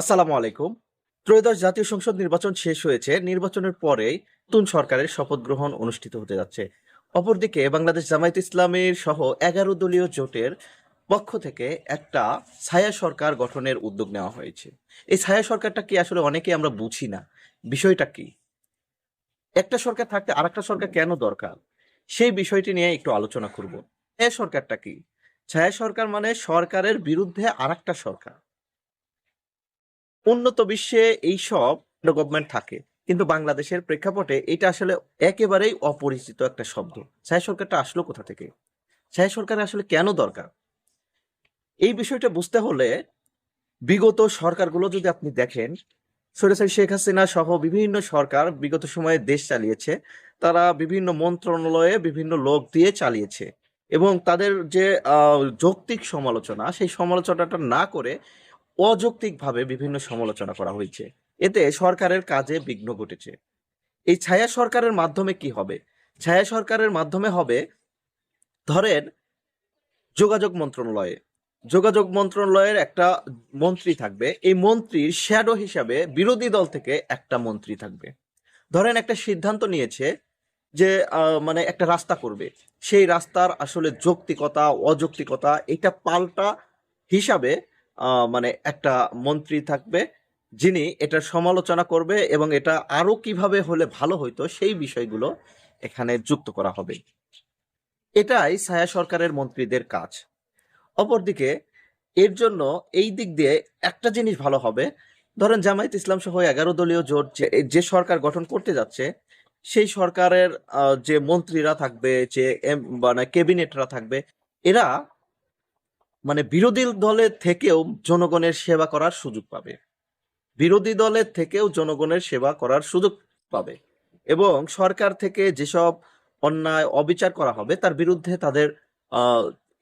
আসসালামু আলাইকুম। ত্রয়োদশ জাতীয় সংসদ নির্বাচন শেষ হয়েছে। নির্বাচনের পরেই নতুন সরকারের শপথ গ্রহণ অনুষ্ঠিত হতে যাচ্ছে। অপরদিকে বাংলাদেশ জামায়াত ইসলামের সহ এগারো দলীয় জোটের পক্ষ থেকে একটা ছায়া সরকার গঠনের উদ্যোগ নেওয়া হয়েছে। এই ছায়া সরকারটা কি আসলে অনেকে আমরা বুঝি না? বিষয়টা কি? একটা সরকার থাকতে আর একটা সরকার কেন দরকার? সেই বিষয়টি নিয়ে একটু আলোচনা করব। ছায়া সরকারটা কি? ছায়া সরকার মানে সরকারের বিরুদ্ধে আরেকটা সরকার। উন্নত বিশ্বে এই সব গভর্নমেন্ট থাকে। কিন্তু বাংলাদেশের প্রেক্ষাপটে এটা আসলে একেবারেই অপরিচিত একটা শব্দ। ছায়া সরকারটা আসলো কোথা থেকে? ছায়া সরকার আসলে কেন দরকার? এই বিষয়টা বুঝতে হলে বিগত সরকারগুলো যদি আপনি দেখেন সৈরাসাই শেখ হাসিনা সহ বিভিন্ন সরকার বিগত সময়ে দেশ চালিয়েছে। তারা বিভিন্ন মন্ত্রণালয়ে বিভিন্ন লোক দিয়ে চালিয়েছে। এবং তাদের যে যৌক্তিক সমালোচনা, সেই সমালোচনাটা না করে অযৌক্তিকভাবে বিভিন্ন সমালোচনা করা হয়েছে। এতে সরকারের কাজে বিঘ্ন ঘটেছে। এই ছায়া সরকারের মাধ্যমে কি হবে? ছায়া সরকারের মাধ্যমে হবে, ধরেন, যোগাযোগ মন্ত্রণালয়ে। যোগাযোগ মন্ত্রণালয়ের একটা মন্ত্রী থাকবে। এই মন্ত্রীর শ্যাডো হিসাবে বিরোধী দল থেকে একটা মন্ত্রী থাকবে। ধরেন, একটা সিদ্ধান্ত নিয়েছে যে মানে একটা রাস্তা করবে। সেই রাস্তার আসলে যৌক্তিকতা, অযৌক্তিকতা, এটা পাল্টা হিসাবে মানে একটা মন্ত্রী থাকবে, যিনি এটার সমালোচনা করবে এবং এটা আরও কীভাবে হলে ভালো হইতো সেই বিষয়গুলো এখানে যুক্ত করা হবে। এটাই ছায়া সরকারের মন্ত্রীদের কাজ। অপরদিকে, এর জন্য এই দিক দিয়ে একটা জিনিস ভালো হবে। ধরেন জামায়াত ইসলাম সহ এগারো দলীয় জোট যে সরকার গঠন করতে যাচ্ছে, সেই সরকারের যে মন্ত্রীরা থাকবে, যে মানে ক্যাবিনেটরা থাকবে, এরা মানে বিরোধী দলের থেকেও জনগণের সেবা করার সুযোগ পাবে। বিরোধী দলের থেকেও জনগণের সেবা করার সুযোগ পাবে এবং সরকার থেকে যেসব অন্যায়, অবিচার করা হবে, তার বিরুদ্ধে তাদের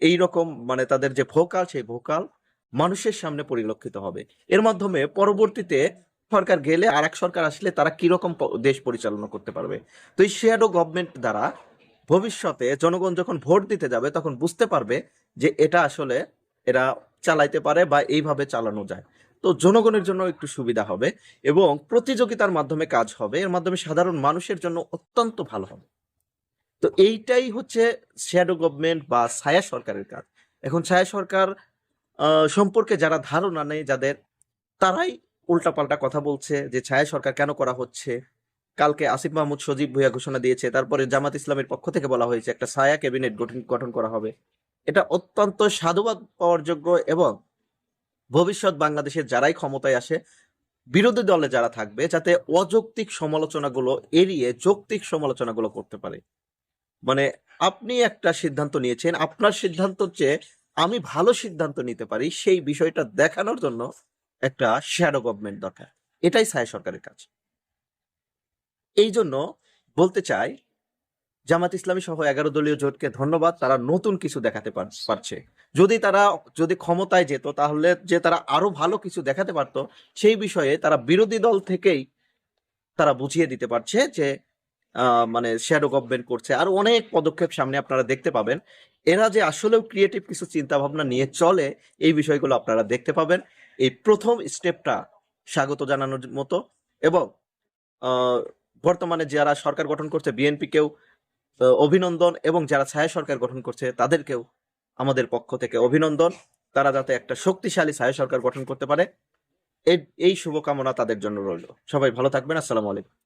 এই রকম মানে তাদের যে ভোকাল, সেই ভোকাল মানুষের সামনে পরিলক্ষিত হবে। এর মাধ্যমে পরবর্তীতে সরকার গেলে আর এক সরকার আসলে তারা কীরকম দেশ পরিচালনা করতে পারবে? তো এই শেয়াডো গভর্নমেন্ট দ্বারা ভবিষ্যতে জনগণ যখন ভোট দিতে যাবে, তখন বুঝতে পারবে যে এটা আসলে এরা চালাইতে পারে বা এইভাবে চালানো যায়। তো জনগণের জন্য একটু সুবিধা হবে এবং প্রতিযোগিতার মাধ্যমে কাজ হবে। এর মাধ্যমে সাধারণ মানুষের জন্য অত্যন্ত ভালো হবে। তো এইটাই হচ্ছে শ্যাডো গভর্নমেন্ট বা ছায়া সরকারের কাজ। এখন ছায়া সরকার সম্পর্কে যারা ধারণা নেই, যাদের, তারাই উল্টাপাল্টা কথা বলছে যে ছায়া সরকার কেন করা হচ্ছে? কালকে আসিফ মাহমুদ সজীব ভুইয়া ঘোষণা দিয়েছে। তারপরে জামাত ইসলামের পক্ষ থেকে বলা হয়েছে, একটা ছায়া ক্যাবিনেট গঠন গঠন করা হবে। এটা অত্যন্ত সাধুবাদ পাওয়ার যোগ্য এবং ভবিষ্যৎ বাংলাদেশের যারাই ক্ষমতায় আসে, বিরোধী দলে যারা থাকবে, যাতে অযৌক্তিক সমালোচনাগুলো এড়িয়ে যৌক্তিক সমালোচনাগুলো করতে পারে। মানে আপনি একটা সিদ্ধান্ত নিয়েছেন, আপনার সিদ্ধান্ত চেয়ে আমি ভালো সিদ্ধান্ত নিতে পারি, সেই বিষয়টা দেখানোর জন্য একটা শ্যাডো গভর্নমেন্ট দরকার। এটাই ছায়া সরকারের কাজ। এই জন্য বলতে চাই, জামাত ইসলামী সহ এগারো দলীয় জোটকে ধন্যবাদ, তারা নতুন কিছু দেখাতে পারছে। যদি তারা, যদি ক্ষমতায় যেত, তাহলে যে তারা আরও ভালো কিছু দেখাতে পারতো, সেই বিষয়ে তারা বিরোধী দল থেকেই তারা বুঝিয়ে দিতে পারছে যে মানে শ্যাডো গভর্নমেন্ট করছে। আর অনেক পদক্ষেপ সামনে আপনারা দেখতে পাবেন। এরা যে আসলেও ক্রিয়েটিভ কিছু চিন্তা ভাবনা নিয়ে চলে, এই বিষয়গুলো আপনারা দেখতে পাবেন। এই প্রথম স্টেপটা স্বাগত জানানোর মতো এবং বর্তমানে যারা সরকার গঠন করছে বিএনপি কেও অভিনন্দন এবং যারা ছায়া সরকার গঠন করছে, তাদেরকেও আমাদের পক্ষ থেকে অভিনন্দন। তারা যাতে একটা শক্তিশালী ছায়া সরকার গঠন করতে পারে। এই শুভকামনা তাদের জন্য রইল। সবাই ভালো থাকবেন। আসসালামু আলাইকুম।